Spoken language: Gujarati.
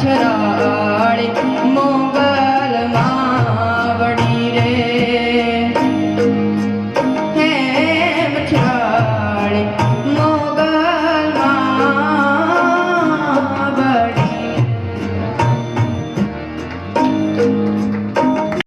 છરાળી